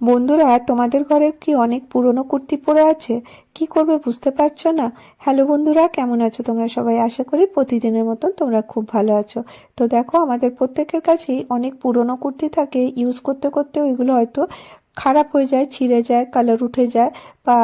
বন্ধুরা, তোমাদের ঘরে কি অনেক পুরনো কুর্তি পরে আছে? কি করবে বুঝতে পারছ না? হ্যালো বন্ধুরা, কেমন আছো তোমরা সবাই? আশা করি প্রতিদিনের মতন তোমরা খুব ভালো আছো। তো দেখো, আমাদের প্রত্যেকের কাছেই অনেক পুরনো কুর্তি থাকে। ইউজ করতে করতে ওইগুলো হয়তো খারাপ হয়ে যায়, ছিঁড়ে যায় কালার উঠে যায় বা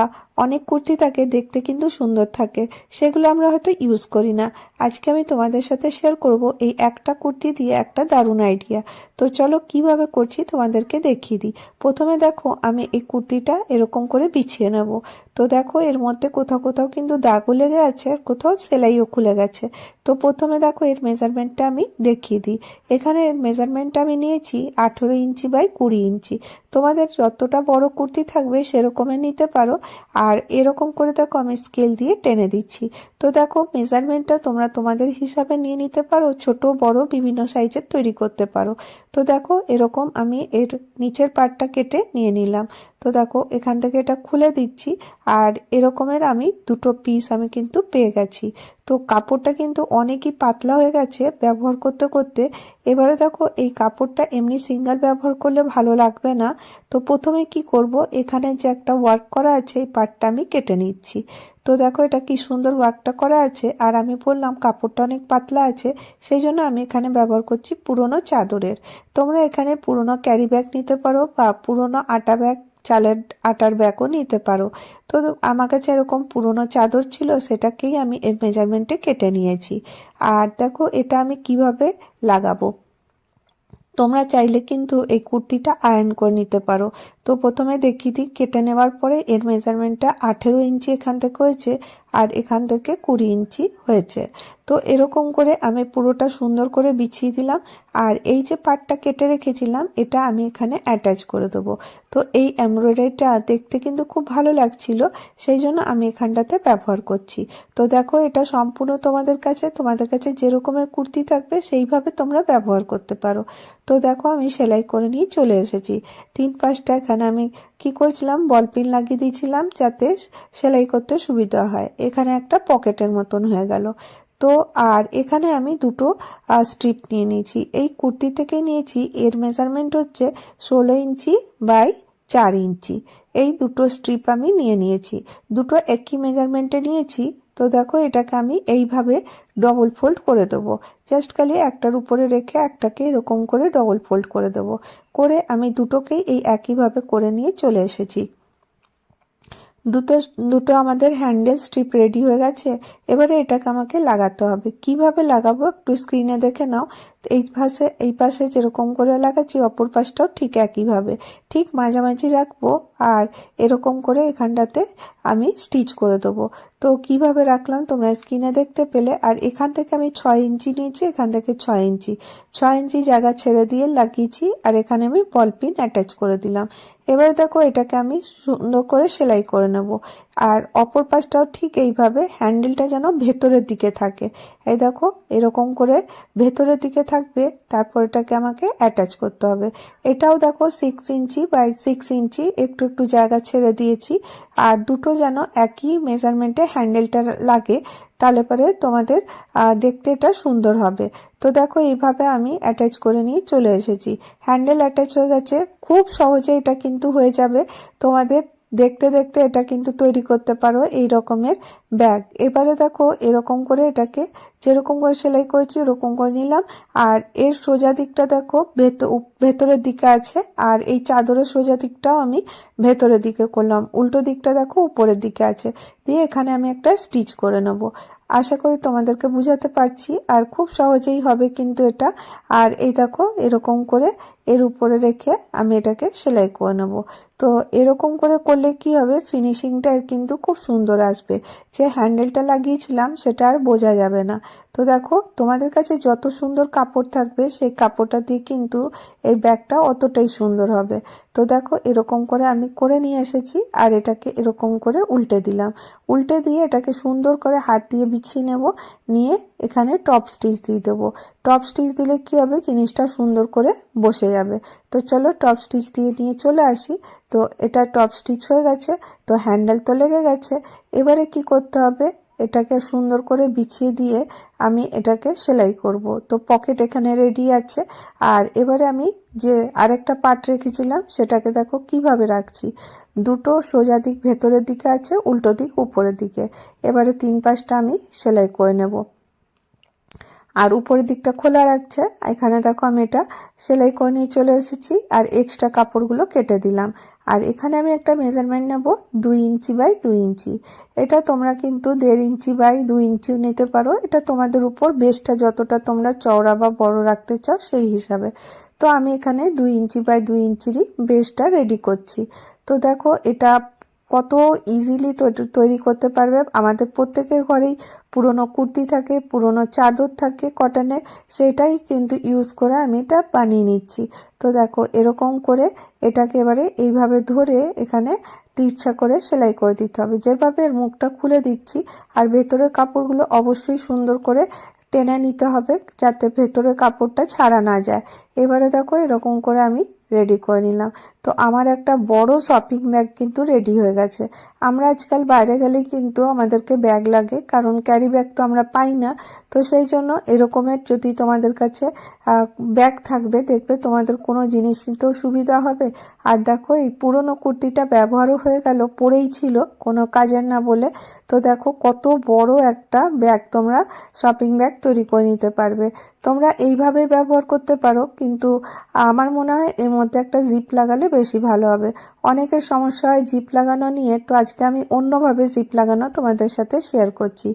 অনেক কুর্তি থাকে, দেখতে কিন্তু সুন্দর থাকে। সেগুলো আমরা হয়তো ইউজ করি না। আজকে আমি তোমাদের সাথে শেয়ার করব এই একটা কুর্তি দিয়ে একটা দারুণ আইডিয়া তো চলো কীভাবে করছি তোমাদেরকে দেখিয়ে দিই। প্রথমে দেখো, আমি এই কুর্তিটা এরকম করে বিছিয়ে নেব। তো দেখো, এর মধ্যে কোথাও কোথাও কিন্তু দাগও লেগে আছে আর কোথাও সেলাইও খুলে গেছে। তো প্রথমে দেখো, এর মেজারমেন্টটা আমি দেখিয়ে দিই। এখানে এর মেজারমেন্টটা আমি নিয়েছি আঠেরো ইঞ্চি বাই কুড়ি ইঞ্চি। তোমাদের যতটা বড় কুর্তি থাকবে সেরকমের নিতে পারো। আর এরকম করে দেখো, আমি স্কেল দিয়ে টেনে দিচ্ছি। তো দেখো মেজারমেন্টটা তোমরা তোমাদের হিসাবে নিয়ে নিতে পারো, ছোট, বড়, বিভিন্ন সাইজের তৈরি করতে পারো। তো দেখো, এরকম আমি এর নিচের পার্টটা কেটে নিয়ে নিলাম। তো দেখো, এখান থেকে এটা খুলে দিচ্ছি, আর এরকমের আমি দুটো পিস আমি কিন্তু পেয়ে গেছি। তো কাপড়টা কিন্তু অনেকই পাতলা হয়ে গেছে ব্যবহার করতে করতে। এবারে দেখো, এই কাপড়টা এমনি সিঙ্গেল ব্যবহার করলে ভালো লাগবে না। তো প্রথমে কি করব? এখানে যে একটা ওয়ার্ক করা আছে, এই পার্টটা আমি কেটে নিচ্ছি। তো দেখো, এটা কি সুন্দর ওয়ার্কটা করা আছে। আর আমি বললাম, কাপড়টা অনেক পাতলা আছে, সেই জন্য আমি এখানে ব্যবহার করছি পুরনো চাদরের। তোমরা এখানে পুরনো ক্যারি ব্যাগ নিতে পারো বা পুরনো আটা ব্যাগ চালের আটার ব্যাগও নিতে পারো। তো আমার কাছে এরকম পুরনো চাদর ছিল, সেটাকেই আমি এর মেজারমেন্টে কেটে নিয়েছি। আর দেখো, এটা আমি কীভাবে লাগাবো? তোমরা চাইলে কিন্তু এই কুর্তিটা আয়রন করে নিতে পারো। তো প্রথমে দেখিয়ে দিই, কেটে নেওয়ার পরে এর মেজারমেন্টটা আঠেরো ইঞ্চি এখান থেকে হয়েছে আর এখান থেকে কুড়ি ইঞ্চি হয়েছে। তো এরকম করে আমি পুরোটা সুন্দর করে বিছিয়ে দিলাম আর এই যে পাটটা কেটে রেখেছিলাম, এটা আমি এখানে অ্যাটাচ করে দেবো। তো এই এমব্রয়ডারিটা দেখতে কিন্তু খুব ভালো লাগছিল, সেই জন্য আমি এখানটাতে ব্যবহার করছি। তো দেখো, এটা সম্পূর্ণ তোমাদের কাছে তোমাদের কাছে যেরকমের কুর্তি থাকবে, সেইভাবে তোমরা ব্যবহার করতে পারো। তো দেখো, আমি সেলাই করে নিয়ে চলে এসেছি। তিন পাঁচটা আমি কি করেছিলাম? বল পিন লাগিয়ে দিয়েছিলাম যাতে সেলাই করতে সুবিধা হয়। এখানে একটা পকেটের মতন হয়ে গেল। তো আর এখানে আমি দুটো স্ট্রিপ নিয়ে নিয়েছি। এই কুর্তি থেকে নিয়েছি। এর মেজারমেন্ট হচ্ছে ষোলো ইঞ্চি বাই চার ইঞ্চি। এই দুটো স্ট্রিপ আমি নিয়ে নিয়েছি। দুটো একই মেজারমেন্টে নিয়েছি। তো দেখো এটাকে আমি এইভাবে ডবল ফোল্ড করে দেবো। জাস্ট খালি একটার উপরে রেখে একটাকে এরকম করে ডবল ফোল্ড করে দেবো। করে আমি দুটোকেই এই একইভাবে করে নিয়ে চলে এসেছি। দুটো দুটো আমাদের হ্যান্ডেল স্ট্রিপ রেডি হয়ে গেছে। এবারে এটাকে আমাকে লাগাতে হবে। কীভাবে লাগাবো একটু স্ক্রিনে দেখে নাও। এই পাশে এই পাশে যেরকম করে লাগাচ্ছি, অপর পাশটাও ঠিক একইভাবে। ঠিক মাঝামাঝি রাখব আর এরকম করে এখানটাতে আমি স্টিচ করে দেবো। তো কীভাবে রাখলাম? তোমরা স্ক্রিনে দেখতে পেলে। আর এখান থেকে আমি ছয় ইঞ্চি নিয়েছি, এখান থেকে ছয় ইঞ্চি। ছয় ইঞ্চি জায়গা ছেড়ে দিয়ে লাগিয়েছি, আর এখানে আমি বল পিন অ্যাটাচ করে দিলাম। এবার দেখো, এটাকে আমি সুন্দর করে সেলাই করে নেব। আর অপর পাশটাও ঠিক এইভাবে হ্যান্ডেলটা যেন ভেতরের দিকে থাকে। এই দেখো, এরকম করে ভেতরের দিকে থাকবে, তারপর এটাকে আমাকে অ্যাটাচ করতে হবে। এটাও দেখো six inch by six inch, একটু একটু জায়গা ছেড়ে দিয়েছি। আর দুটো যেন একই মেজারমেন্টে হ্যান্ডেলটা লাগে, তাহলে পরে তোমাদের দেখতে এটা সুন্দর হবে। তো দেখো এইভাবে আমি অ্যাটাচ করে নিয়ে চলে এসেছি। হ্যান্ডেল অ্যাটাচ হয়ে গেছে, খুব সহজে এটা কিন্তু হয়ে যাবে। তোমাদের দেখতে দেখতে এটা কিন্তু তৈরি করতে পারো, এই রকমের ব্যাগ এবারে দেখো এরকম করে এটাকে যেরকম করে সেলাই করেছি, ওরকম করে নিলাম। আর এর সোজা দিকটা দেখো ভেতরের দিকে আছে। আর এই চাদরের সোজা দিকটাও আমি ভেতরের দিকে করলাম। উল্টো দিকটা দেখো, উপরের দিকে আছে। দিয়ে এখানে আমি একটা স্টিচ করে নেব। আশা করি তোমাদেরকে বুঝাতে পারছি। আর খুব সহজেই হবে কিন্তু এটা। আর এই দেখো, এরকম করে এর উপরে রেখে আমি এটাকে সেলাই করে নেব। তো এরকম করে করলে কি হবে ফিনিশিংটা কিন্তু খুব সুন্দর আসবে। যে হ্যান্ডেলটা লাগিয়েছিলাম, সেটা আর বোঝা যাবে না। তো দেখো, তোমাদের কাছে যত সুন্দর কাপড় থাকবে, সেই কাপড়টা দিয়ে কিন্তু এই ব্যাগটা অতটাই সুন্দর হবে। তো দেখো, এরকম করে আমি করে নিয়ে এসেছি আর এটাকে এরকম করে উল্টে দিলাম। উল্টে দিয়ে এটাকে সুন্দর করে হাত দিয়ে বিছিয়ে নেব, নিয়ে এখানে টপ স্টিচ দিয়ে দেবো। টপ স্টিচ দিলে কি হবে? জিনিসটা সুন্দর করে বসে যাবে। তো চলো, টপ স্টিচ দিয়ে নিয়ে চলে আসি। তো এটা টপ স্টিচ হয়ে গেছে, তো হ্যান্ডেল তো লেগে গেছে। এবারে কি করতে হবে? এটাকে সুন্দর করে বিছিয়ে দিয়ে আমি এটাকে সেলাই করব। তো পকেট এখানে রেডি আছে। আর এবারে আমি যে আরেকটা পার্ট রেখেছিলাম, সেটাকে দেখো কীভাবে রাখছি। দুটো সোজা দিক ভেতরের দিকে আছে, উল্টো দিক উপরের দিকে। এবারে তিন পাশটা আমি সেলাই করে নেব। আর উপরের দিকটা খোলা রাখছে। এখানে দেখো আমি এটা সেলাই করে নিয়ে চলে এসেছি আর এক্সট্রা কাপড়গুলো কেটে দিলাম। আর এখানে আমি একটা মেজারমেন্ট নেব, দুই ইঞ্চি বাই দুই ইঞ্চি। এটা তোমরা কিন্তু দেড় ইঞ্চি বাই দুই ইঞ্চিও নিতে পারো। এটা তোমাদের উপর বেশটা যতটা তোমরা চওড়া বা বড় রাখতে চাও সেই হিসাবে। তো আমি এখানে দুই ইঞ্চি বাই দুই ইঞ্চিরই বেশটা রেডি করছি। তো দেখো এটা কত ইজিলি তৈরি করতে পারবে। আমাদের প্রত্যেকের ঘরেই পুরনো কুর্তি থাকে, পুরনো চাদর থাকে, কটনের, সেটাই কিন্তু ইউজ করে আমি এটা বানিয়ে নিচ্ছি। তো দেখো, এরকম করে এটাকে এবারে এইভাবে ধরে এখানে তিরছা করে সেলাই করে দিতে হবে। যেভাবে এর মুখটা খুলে দিচ্ছি, আর ভেতরের কাপড়গুলো অবশ্যই সুন্দর করে টেনে নিতে হবে যাতে ভেতরের কাপড়টা ছাড়া না যায়। এবারে দেখো, এরকম করে আমি রেডি করে নিলাম। তো আমার একটা বড় শপিং ব্যাগ কিন্তু রেডি হয়ে গেছে। আমরা আজকাল বাইরে গেলেই কিন্তু আমাদেরকে ব্যাগ লাগে, কারণ ক্যারি ব্যাগ তো আমরা পাই না। তো সেই জন্য এরকমের যদি তোমাদের কাছে ব্যাগ থাকবে, দেখবে তোমাদের কোনো জিনিস নিতেও সুবিধা হবে। আর দেখো, এই পুরনো কুর্তিটা ব্যবহারও হয়ে গেল, পরেই ছিল, কোনো কাজের না বলে। তো দেখো, কত বড় একটা ব্যাগ তোমরা শপিং ব্যাগ তৈরি করে নিতে পারবে। তোমরা এইভাবে ব্যবহার করতে পারো, কিন্তু আমার মনে হয় এর মধ্যে একটা জিপ লাগালে বেশি ভালো হবে। অনেকের সমস্যা হয় জিপ লাগানো নিয়ে, তো আজকে আমি অন্যভাবে জিপ লাগানো তোমাদের সাথে শেয়ার করছি।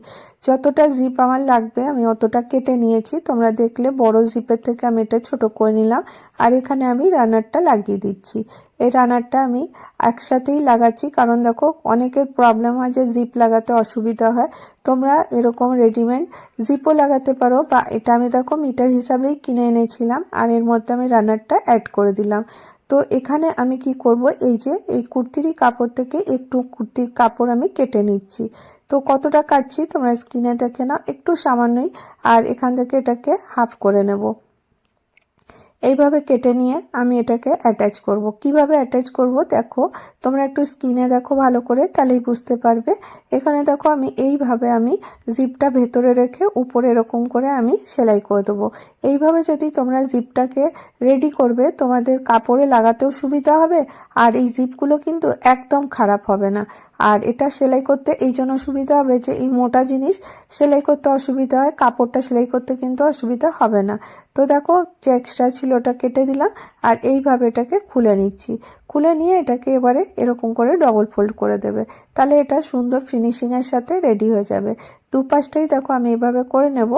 যতটা জিপ আমার লাগবে আমি অতটা কেটে নিয়েছি। তোমরা দেখলে বড় জিপের থেকে আমি এটা ছোট করে নিলাম। আর এখানে আমি রানারটা লাগিয়ে দিচ্ছি। এই রানারটা আমি একসাথেই লাগাচ্ছি। কারণ দেখো, অনেকের প্রবলেম হয় যে জিপ লাগাতে অসুবিধা হয়। তোমরা এরকম রেডিমেড জিপও লাগাতে পারো বা এটা আমি দেখো মিটার হিসাবেই কিনে এনেছিলাম। আর এর মধ্যে আমি রানারটা অ্যাড করে দিলাম। তো এখানে আমি কি করব? এই যে, এই কুর্তিরই কাপড় থেকে একটু কুর্তির কাপড় আমি কেটে নিচ্ছি। তো কতটা কাটছি তোমরা স্ক্রিনে দেখে নাও, একটু সামান্যই। আর এখান থেকে এটাকে হাফ করে নেব। এইভাবে কেটে নিয়ে আমি এটাকে অ্যাটাচ করব। কীভাবে অ্যাটাচ করব দেখো, তোমরা একটু স্কিনে দেখো ভালো করে, তাহলেই বুঝতে পারবে। এখানে দেখো আমি এইভাবে আমি জিপটা ভেতরে রেখে উপরে এরকম করে আমি সেলাই করে দেবো। এইভাবে যদি তোমরা জিপটাকে রেডি করবে, তোমাদের কাপড়ে লাগাতেও সুবিধা হবে, আর এই জিপগুলো কিন্তু একদম খারাপ হবে না। আর এটা সেলাই করতে এই জন্য সুবিধা হবে যে এই মোটা জিনিস সেলাই করতে অসুবিধা হয়, কাপড়টা সেলাই করতে কিন্তু অসুবিধা হবে না। তো দেখো যে এক্সট্রা ছিল ওটা কেটে দিলাম আর এইভাবে এটাকে খুলে নিচ্ছি। খুলে নিয়ে এটাকে এবারে এরকম করে ডবল ফোল্ড করে দেবে। তাহলে এটা সুন্দর ফিনিশিংয়ের সাথে রেডি হয়ে যাবে। দুপাশটাই দেখো আমি এভাবে করে নেব।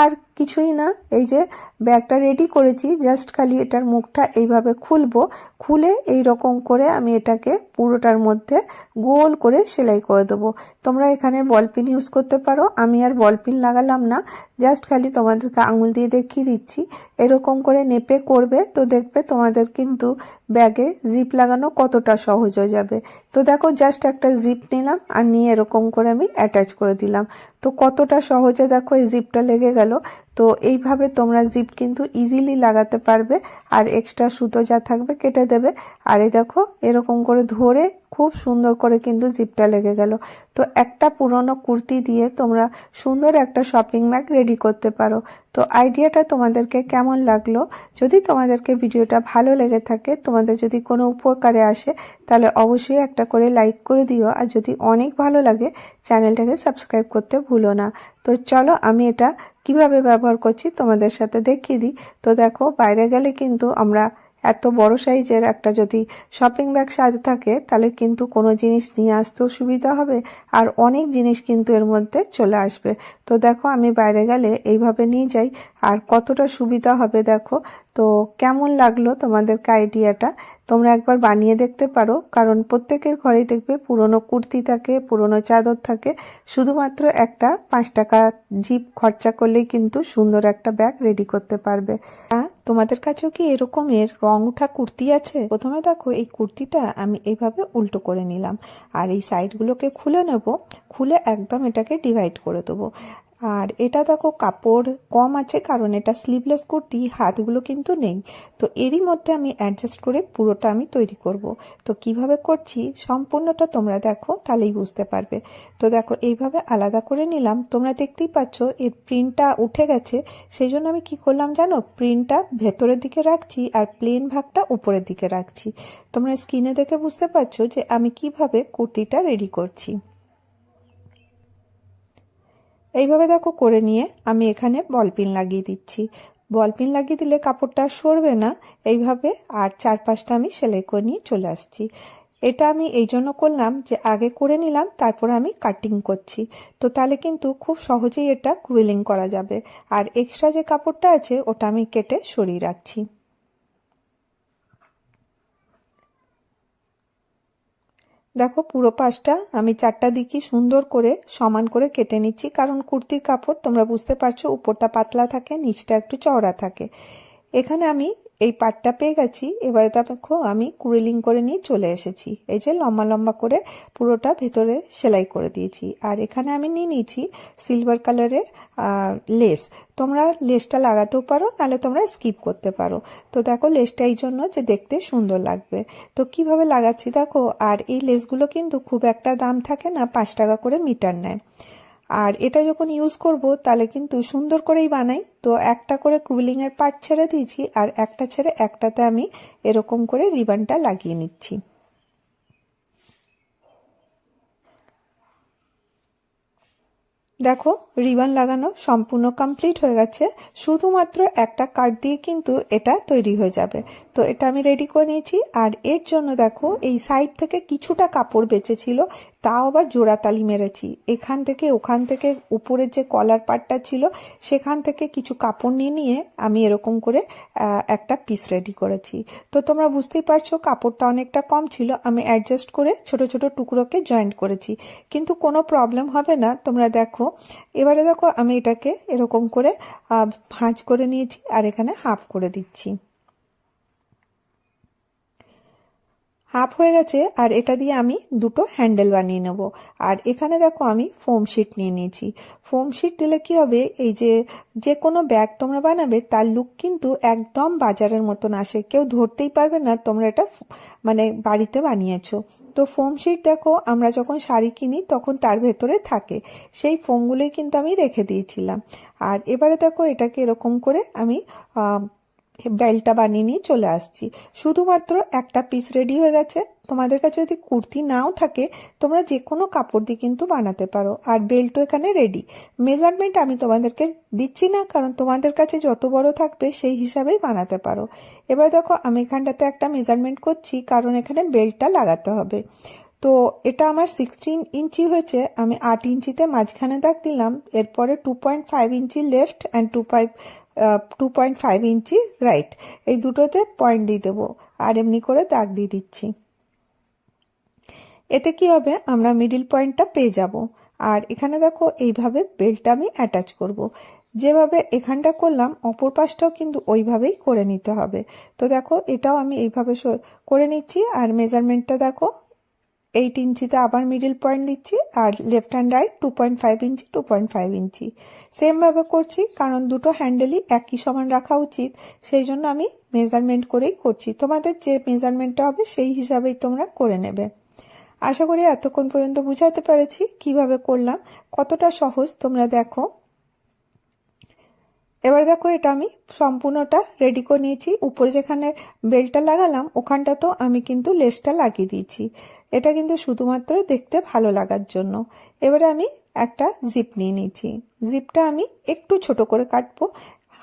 আর কিছুই না, এই যে ব্যাগটা রেডি করেছি জাস্ট খালি এটার মুখটা এইভাবে খুলবো। খুলে এই রকম করে আমি এটাকে পুরোটার মধ্যে গোল করে সেলাই করে দেবো। তোমরা এখানে বলপিন ইউজ করতে পারো, আমি আর বলপিন লাগালাম না। জাস্ট খালি তোমাদেরকে আঙুল দিয়ে দেখিয়ে দিচ্ছি। এরকম করে নেপে করবে তো দেখবে তোমাদের কিন্তু ব্যাগে জিপ লাগানো কতটা সহজ হয়ে যাবে। তো দেখো জাস্ট একটা জিপ নিলাম আর নিয়ে এরকম করে আমি অ্যাটাচ করে দিলাম। তো কতটা সহজে দেখো এই জিপটা লেগে গেল। তো এইভাবে তোমরা জিপ কিন্তু ইজিলি লাগাতে পারবে, আর এক্সট্রা সুতো যা থাকবে কেটে দেবে। আর এই দেখো, এরকম করে ধরে খুব সুন্দর করে কিন্তু জিপটা লেগে গেল। তো একটা পুরনো কুর্তি দিয়ে তোমরা সুন্দর একটা শপিং ব্যাগ রেডি করতে পারো। তো আইডিয়াটা তোমাদেরকে কেমন লাগল? যদি তোমাদেরকে ভিডিওটা ভালো লেগে থাকে, তোমাদের যদি কোনো উপকারে আসে, তাহলে অবশ্যই একটা করে লাইক করে দিও। আর যদি অনেক ভালো লাগে চ্যানেলটাকে সাবস্ক্রাইব করতে ভুলো না। তো চলো আমি এটা কীভাবে ব্যবহার করছি তোমাদের সাথে দেখিয়ে দিই। তো দেখো, বাইরে গেলে কিন্তু আমরা এত বড় সাইজের একটা যদি শপিং ব্যাগ সাজে থাকে, তাহলে কিন্তু কোনো জিনিস নিয়ে আসতেও সুবিধা হবে আর অনেক জিনিস কিন্তু এর মধ্যে চলে আসবে। তো দেখো, আমি বাইরে গেলে এইভাবে নিয়ে যাই। আর কতটা সুবিধা হবে দেখো, তো কেমন লাগল তোমাদেরকে আইডিয়াটা তোমরা একবার বানিয়ে দেখতে পারো, কারণ প্রত্যেকের ঘরেই দেখবে পুরনো কুর্তি থাকে, পুরনো চাদর থাকে। শুধুমাত্র একটা পাঁচ টাকা জিপ খরচা করলেই কিন্তু সুন্দর একটা ব্যাগ রেডি করতে পারবে। হ্যাঁ তোমাদের কাছেও কি এরকমের রং উঠা কুর্তি আছে? প্রথমে দেখো, এই কুর্তিটা আমি এইভাবে উল্টো করে নিলাম। আর এই সাইডগুলোকে খুলে নেব। খুলে একদম এটাকে ডিভাইড করে দেবো। আর এটা দেখো কাপড় কম আছে, কারণ এটা স্লিভলেস কুর্তি, হাতগুলো কিন্তু নেই। তো এরই মধ্যে আমি অ্যাডজাস্ট করে পুরোটা আমি তৈরি করব। তো কীভাবে করছি? সম্পূর্ণটা তোমরা দেখো, তাহলেই বুঝতে পারবে। তো দেখো, এইভাবে আলাদা করে নিলাম। তোমরা দেখতেই পাচ্ছ, এর প্রিন্টটা উঠে গেছে। সেই জন্য আমি কি করলাম জানো? প্রিন্টটা ভেতরের দিকে রাখছি আর প্লেন ভাগটা উপরের দিকে রাখছি। তোমরা স্ক্রিনে দেখে বুঝতে পারছ যে আমি কীভাবে কুর্তিটা রেডি করছি। এইভাবে দেখো করে নিয়ে আমি এখানে বলপিন লাগিয়ে দিচ্ছি। বলপিন লাগিয়ে দিলে কাপড়টা সরবে না, এইভাবে আর চার পাঁচটা আমি সেলাই করে নিয়ে চলে আসছি। এটা আমি এই জন্য করলাম যে আগে করে নিলাম, তারপর আমি কাটিং করছি। তো তাহলে কিন্তু খুব সহজেই এটা কুইলিং করা যাবে। আর এক্সট্রা যে কাপড়টা আছে, ওটা আমি কেটে সরিয়ে রাখছি। দেখো পুরো পাশটা আমি চারটা দিকই সুন্দর করে সমান করে কেটে নিচ্ছি, কারণ কুর্তির কাপড় তোমরা বুঝতে পারছ উপরটা পাতলা থাকে, নিচটা একটু চওড়া থাকে। এখানে আমি এই পাটটা পেয়ে গেছি। এবারে দেখো আমি কুড়িলিং করে নিয়ে চলে এসেছি। এই যে লম্বা লম্বা করে পুরোটা ভেতরে সেলাই করে দিয়েছি। আর এখানে আমি নিয়ে নিয়েছি সিলভার কালারের লেস তোমরা লেসটা লাগাতেও পারো, নাহলে তোমরা স্কিপ করতে পারো। তো দেখো লেসটা এই জন্য যে দেখতে সুন্দর লাগবে। তো কীভাবে লাগাচ্ছি দেখো, আর এই লেসগুলো কিন্তু খুব একটা দাম থাকে না, পাঁচ টাকা করে মিটার নেয়। আর এটা যখন ইউজ করব, তাহলে কিন্তু সুন্দর করেই বানাই। তো একটা করে ক্রুলিংয়ের পার্ট ছেড়ে দিয়েছি, আর একটা ছেড়ে একটাতে আমি এরকম করে রিবানটা লাগিয়ে নিচ্ছি। দেখো রিবান লাগানো সম্পূর্ণ কমপ্লিট হয়ে গেছে। শুধুমাত্র একটা কার্ড দিয়ে কিন্তু এটা তৈরি হয়ে যাবে। তো এটা আমি রেডি করে নিয়েছি। আর এর জন্য দেখো, এই সাইড থেকে কিছুটা কাপড় বেঁচেছিল। তাও আবার জোড়াতালি মেরেছি। এখান থেকে, ওখান থেকে উপরের যে কলার পাটটা ছিল, সেখান থেকে কিছু কাপড় নিয়ে নিয়ে আমি এরকম করে একটা পিস রেডি করেছি। তো তোমরা বুঝতেই পারছ, কাপড়টা অনেকটা কম ছিল, আমি অ্যাডজাস্ট করে ছোট ছোট টুকরোকে জয়েন্ট করেছি। কিন্তু কোনো প্রবলেম হবে না, তোমরা দেখো। এবারে দেখো, আমি এটাকে এরকম করে ভাঁজ করে নিয়েছি, আর এখানে হাফ করে দিচ্ছি। হাফ হয়ে গেছে, আর এটা দিয়ে আমি দুটো হ্যান্ডেল বানিয়ে নেব। আর এখানে দেখো আমি ফোম শিট নিয়ে নিয়েছি। ফোম শিট দিলে কি হবে, এই যে যে কোনো ব্যাগ তোমরা বানাবে, তার লুক কিন্তু একদম বাজারের মতন আসে। কেউ ধরতেই পারবে না তোমরা এটা মানে বাড়িতে বানিয়েছো। তো ফোম শিট দেখো, আমরা যখন শাড়ি কিনি তখন তার ভেতরে থাকে। সেই ফোমগুলোই কিন্তু আমি রেখে দিয়েছিলাম। আর এবারে দেখো, এটাকে এরকম করে আমি বেল্টটা বানিয়ে নিয়ে চলে আসছি। শুধুমাত্র একটা পিস রেডি হয়ে গেছে। তোমাদের কাছে যদি কুর্তি নাও থাকে, তোমরা যে কোনো কাপড় দিয়ে কিন্তু বানাতে পারো। আর বেল্টও এখানে রেডি মেজারমেন্ট আমি তোমাদেরকে দিচ্ছি না, কারণ তোমাদের কাছে যত বড় থাকবে সেই হিসাবেই বানাতে পারো। এবার দেখো, আমি এখানটাতে একটা মেজারমেন্ট করছি, কারণ এখানে বেল্টটা লাগাতে হবে। তো এটা আমার সিক্সটিন ইঞ্চি হয়েছে, আমি আট ইঞ্চিতে মাঝখানে দাগ দিলাম, এরপরে two point five inch left and two five two point five inch right এই দুটোতে পয়েন্ট দিয়ে দেবো, আর এমনি করে দাগ দিয়ে দিচ্ছি। এতে কি হবে? আমরা মিডিল পয়েন্টটা পেয়ে যাব। আর এখানে দেখো, এইভাবে বেল্টটা আমি অ্যাটাচ করব। যেভাবে এখানটা করলাম, অপর পাশটাও কিন্তু ওইভাবেই করে নিতে হবে। তো দেখো, এটাও আমি এইভাবে করে নিচ্ছি। আর মেজারমেন্টটা দেখো এইট ইঞ্চিতে আবার মিডিল পয়েন্ট দিচ্ছি আর left hand right two point five inch two point five inch সেমভাবে করছি, কারণ দুটো হ্যান্ডেলই একই সমান রাখা উচিত, সেই জন্য আমি মেজারমেন্ট করেই করছি। তোমাদের যে মেজারমেন্টটা হবে সেই হিসাবেই তোমরা করে নেবে। আশা করি এতক্ষণ পর্যন্ত বুঝাতে পেরেছি কীভাবে করলাম, কতটা সহজ তোমরা দেখো। এবার দেখো এটা আমি সম্পূর্ণটা রেডি করে নিয়েছি। উপরে যেখানে বেল্টটা লাগালাম ওখানটা তো আমি কিন্তু লেসটা লাগিয়ে দিয়েছি। এটা কিন্তু শুধুমাত্র দেখতে ভালো লাগার জন্য। এবারে আমি একটা জিপ নিয়ে নিয়েছি জিপটা আমি একটু ছোট করে কাটবো।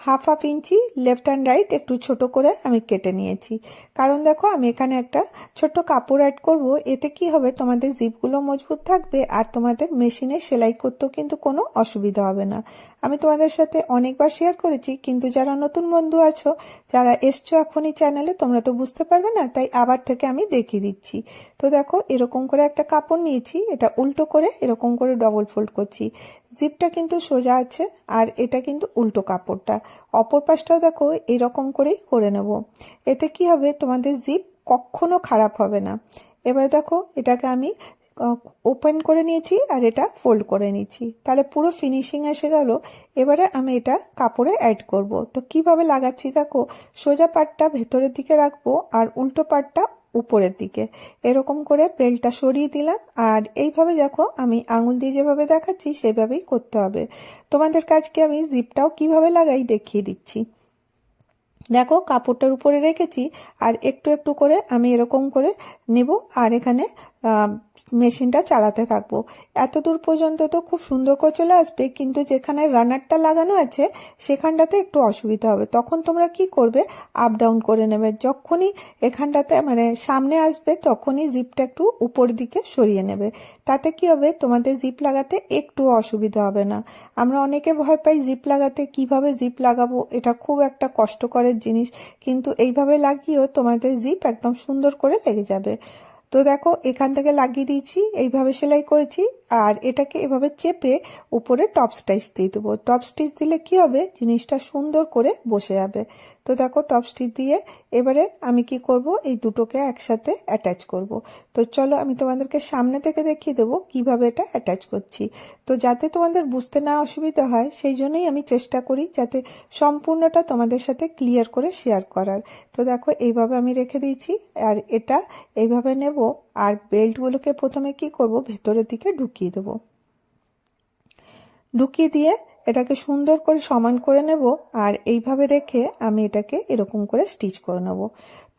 Half half inch left and right একটু ছোট করে আমি কেটে নিয়েছি। কারণ দেখো, আমি এখানে একটা ছোট্ট কাপড় অ্যাড করব। এতে কি হবে, তোমাদের জিপগুলো মজবুত থাকবে আর তোমাদের মেশিনে সেলাই করতেও কিন্তু কোনো অসুবিধা হবে না। আমি তোমাদের সাথে অনেকবার শেয়ার করেছি, কিন্তু যারা নতুন বন্ধু আছো, যারা এসছো এখনই চ্যানেলে তোমরা তো বুঝতে পারবে না, তাই আবার থেকে আমি দেখিয়ে দিচ্ছি। তো দেখো, এরকম করে একটা কাপড় নিয়েছি, এটা উল্টো করে এরকম করে ডবল ফোল্ড করছি। জিপটা কিন্তু সোজা আছে আর এটা কিন্তু উল্টো কাপড়টা। অপর পাশটাও দেখো এরকম করেই করে নেব। এতে কি হবে? তোমাদের জিপ কখনো খারাপ হবে না। এবার দেখো এটাকে আমি ওপেন করে নিয়েছি আর এটা ফোল্ড করে নিয়েছি তাহলে পুরো ফিনিশিং এসে গেল। এবারে আমি এটা কাপড়ে অ্যাড করব। তো কীভাবে লাগাচ্ছি দেখো? সোজা পাটটা ভেতরের দিকে রাখব আর উল্টো পাটটা উপরের দিকে। এরকম করে বেলটা সরিয়ে দিলাম। আর এইভাবে দেখো, আমি আঙুল দিয়ে যেভাবে দেখাচ্ছি, সেভাবেই করতে হবে। তোমাদের কাজকে আমি জিপটাও কীভাবে লাগাই দেখিয়ে দিচ্ছি। দেখো, কাপড়টার উপরে রেখেছি, আর একটু একটু করে আমি এরকম করে নেব। আর এখানে মেশিনটা চালাতে থাকব। এত দূর পর্যন্ত তো খুব সুন্দর করে চলে আসবে, কিন্তু যেখানে রানারটা লাগানো আছে, সেখানটাতে একটু অসুবিধা হবে। তখন তোমরা কি করবে? আপ ডাউন করে নেবে। যখনই এখানটাতে মানে সামনে আসবে, তখনই জিপটা একটু উপর দিকে সরিয়ে নেবে। তাতে কি হবে? তোমাদের জিপ লাগাতে একটু অসুবিধা হবে না। আমরা অনেকে ভয় পাই জিপ লাগাতে, কীভাবে জিপ লাগাবো? এটা খুব একটা কষ্টকরের জিনিস। কিন্তু এইভাবে লাগিয়েও তোমাদের জিপ একদম সুন্দর করে লেগে যাবে। তো দেখো, এখান থেকে লাগিয়ে দিয়েছি, এইভাবে সেলাই করেছি, আর এটাকে এভাবে চেপে উপরে টপ স্টাইচ দিয়ে দেবো। টপ স্টিচ দিলে কি হবে? জিনিসটা সুন্দর করে বসে যাবে। তো দেখো টপ স্টিচ দিয়ে এবারে আমি কি করব? এই দুটোকে একসাথে অ্যাটাচ করব। তো চলো আমি তোমাদেরকে সামনে থেকে দেখিয়ে দেবো কীভাবে এটা অ্যাটাচ করছি। তো যাতে তোমাদের বুঝতে না অসুবিধা হয়, সেই জন্যই আমি চেষ্টা করি যাতে সম্পূর্ণটা তোমাদের সাথে ক্লিয়ার করে শেয়ার করার। তো দেখো এইভাবে আমি রেখে দিয়েছি আর এটা এইভাবে নেব আর বেল্টগুলোকে প্রথমে কি করব? ভেতরের দিকে ঢুকিয়ে দেবো। ঢুকিয়ে দিয়ে এটাকে সুন্দর করে সমান করে নেব আর এইভাবে রেখে আমি এটাকে এরকম করে স্টিচ করে নেব।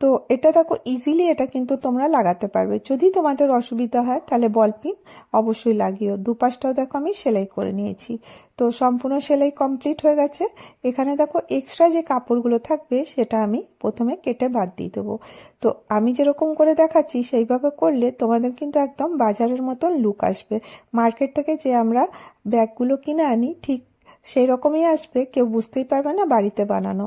তো এটা দেখো ইজিলি এটা কিন্তু তোমরা লাগাতে পারবে। যদি তোমাদের অসুবিধা হয় তাহলে বল পিন অবশ্যই লাগিও। দুপাশটাও দেখো আমি সেলাই করে নিয়েছি। তো সম্পূর্ণ সেলাই কমপ্লিট হয়ে গেছে। এখানে দেখো এক্সট্রা যে কাপড়গুলো থাকবে সেটা আমি প্রথমে কেটে বাদ দিয়ে দেবো। তো আমি যেরকম করে দেখাচ্ছি সেইভাবে করলে তোমাদের কিন্তু একদম বাজারের মতন লুক আসবে। মার্কেট থেকে যে আমরা ব্যাগগুলো কিনে আনি ঠিক সেই রকমই আসবে, কেউ বুঝতেই পারবে না বাড়িতে বানানো।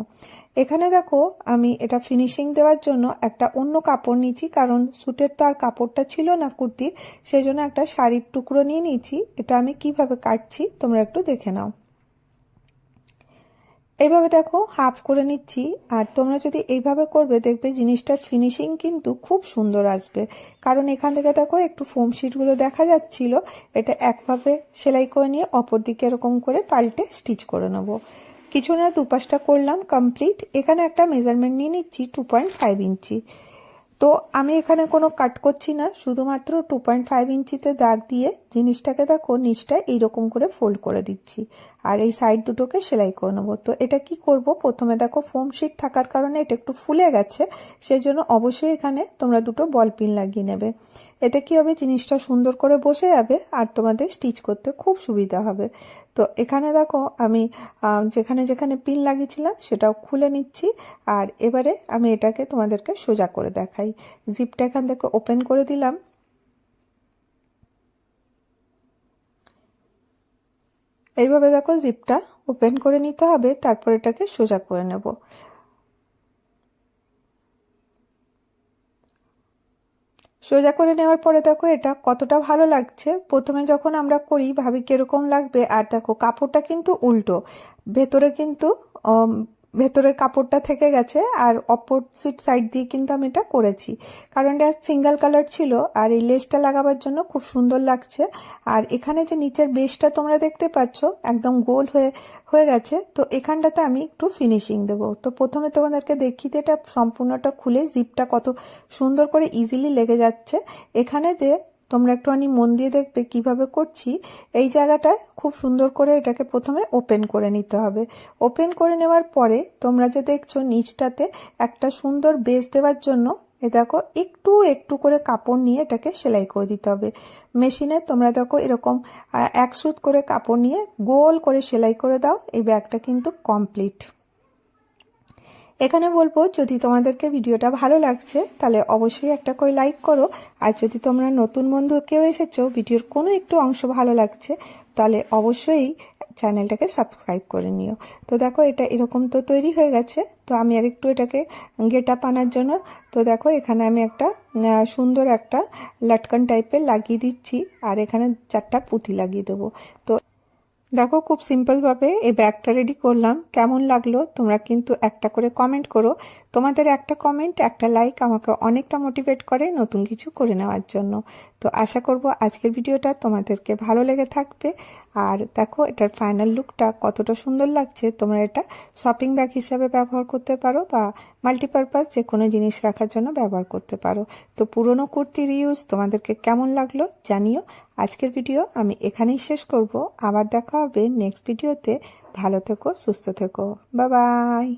এখানে দেখো, আমি এটা ফিনিশিং দেওয়ার জন্য একটা অন্য কাপড় নিয়েছি, কারণ স্যুটের তো আর কাপড়টা ছিল না কুর্তির সেই জন্য একটা শাড়ির টুকরো নিয়ে নিয়েছি। এটা আমি কীভাবে কাটছি, তোমরা একটু দেখে নাও। এইভাবে দেখো হাফ করে নিচ্ছি। আর তোমরা যদি এইভাবে করবে, দেখবে জিনিসটার ফিনিশিং কিন্তু খুব সুন্দর আসবে। কারণ এখান থেকে দেখো একটু ফোম শিটগুলো দেখা যাচ্ছিল। এটা একভাবে সেলাই করে নিয়ে অপর দিকে এরকম করে পাল্টে স্টিচ করে নেব। কিছু না, দুপাশটা করলাম কমপ্লিট এখানে একটা মেজারমেন্ট নিয়ে নিচ্ছি টু পয়েন্ট ফাইভ ইঞ্চি তো আমি এখানে কোনো কাট করছি না, শুধুমাত্র টু পয়েন্ট ফাইভ ইঞ্চিতে দাগ দিয়ে জিনিসটাকে দেখো নিচটা এইরকম করে ফোল্ড করে দিচ্ছি। আর এই সাইড দুটোকে সেলাই করে নেব। তো এটা কি করব? প্রথমে দেখো ফোম শিট থাকার কারণে এটা একটু ফুলে গেছে সেই জন্য অবশ্যই এখানে তোমরা দুটো বল পিন লাগিয়ে নেবে। এতে কি হবে? জিনিসটা সুন্দর করে বসে যাবে আর তোমাদের স্টিচ করতে খুব সুবিধা হবে। তো এখানে দেখো আমি যেখানে যেখানে পিন লাগিয়েছিলাম সেটাও খুলে নিচ্ছি। আর এবারে আমি এটাকে তোমাদেরকে সোজা করে দেখাই। জিপটা এখান থেকে ওপেন করে দিলাম। এইভাবে দেখো জিপটা ওপেন করে নিতে হবে, তারপর এটাকে সোজা করে নেব। সোজা করে নেওয়ার পরে দেখো এটা কতটা ভালো লাগছে। প্রথমে যখন আমরা করি, ভাবি কীরকম লাগবে। আর দেখো, কাপড়টা কিন্তু উল্টো। ভেতরে কিন্তু ভেতরের কাপড়টা থেকে গেছে আর অপোজিট সাইড দিয়ে কিন্তু আমি এটা করেছি। কারণ এটা সিঙ্গেল কালার ছিল আর এই লেসটা লাগাবার জন্য খুব সুন্দর লাগছে। আর এখানে যে নিচের বেসটা তোমরা দেখতে পাচ্ছ, একদম গোল হয়ে হয়ে গেছে। তো এখানটাতে আমি একটু ফিনিশিং দেবো। তো প্রথমে তোমাদেরকে দেখিতে এটা সম্পূর্ণটা খুলে জিপটা কত সুন্দর করে ইজিলি লেগে যাচ্ছে। এখানে যে তোমরা একটুখানি মন দিয়ে দেখবে কীভাবে করছি। এই জায়গাটায় খুব সুন্দর করে এটাকে প্রথমে ওপেন করে নিতে হবে। ওপেন করে নেওয়ার পরে তোমরা যে দেখছ নিচটাতে একটা সুন্দর বেস দেওয়ার জন্য এ দেখো একটু একটু করে কাপড় নিয়ে এটাকে সেলাই করে দিতে হবে। মেশিনে তোমরা দেখো এরকম এক সুত করে কাপড় নিয়ে গোল করে সেলাই করে দাও, এই ব্যাগটা কিন্তু কমপ্লিট এখানে বলব, যদি তোমাদেরকে ভিডিওটা ভালো লাগছে, তাহলে অবশ্যই একটা করে লাইক করো। আর যদি তোমরা নতুন বন্ধু কেউ এসেছ, ভিডিওর কোনো একটু অংশ ভালো লাগছে, তাহলে অবশ্যই চ্যানেলটাকে সাবস্ক্রাইব করে নিও। তো দেখো, এটা এরকম তো তৈরি হয়ে গেছে। তো আমি আর একটু এটাকে গেট আপ আনার জন্য, তো দেখো, এখানে আমি একটা সুন্দর একটা লাটকান টাইপের লাগিয়ে দিচ্ছি, আর এখানে চারটা পুঁতি লাগিয়ে দেবো। তো দেখো খুব সিম্পলভাবে এই ব্যাগটা রেডি করলাম। কেমন লাগল? তোমরা কিন্তু একটা করে কমেন্ট করো। তোমাদের একটা কমেন্ট একটা লাইক আমাকে অনেকটা মোটিভেট করে নতুন কিছু করে নেওয়ার জন্য। তো আশা করব আজকের ভিডিওটা তোমাদেরকে ভালো লেগে থাকবে। আর দেখো, এটার ফাইনাল লুকটা কতটা সুন্দর লাগছে। তোমরা এটা শপিং ব্যাগ হিসাবে ব্যবহার করতে পারো বা মাল্টিপারপাস যে কোনো জিনিস রাখার জন্য ব্যবহার করতে পারো। তো পুরনো কুর্তির ইউজ তোমাদেরকে কেমন লাগল জানিও। আজকের ভিডিও আমি এখানেই শেষ করব। আবার দেখা হবে নেক্সট ভিডিওতে। ভালো থেকো, সুস্থ থেকো। Bye bye.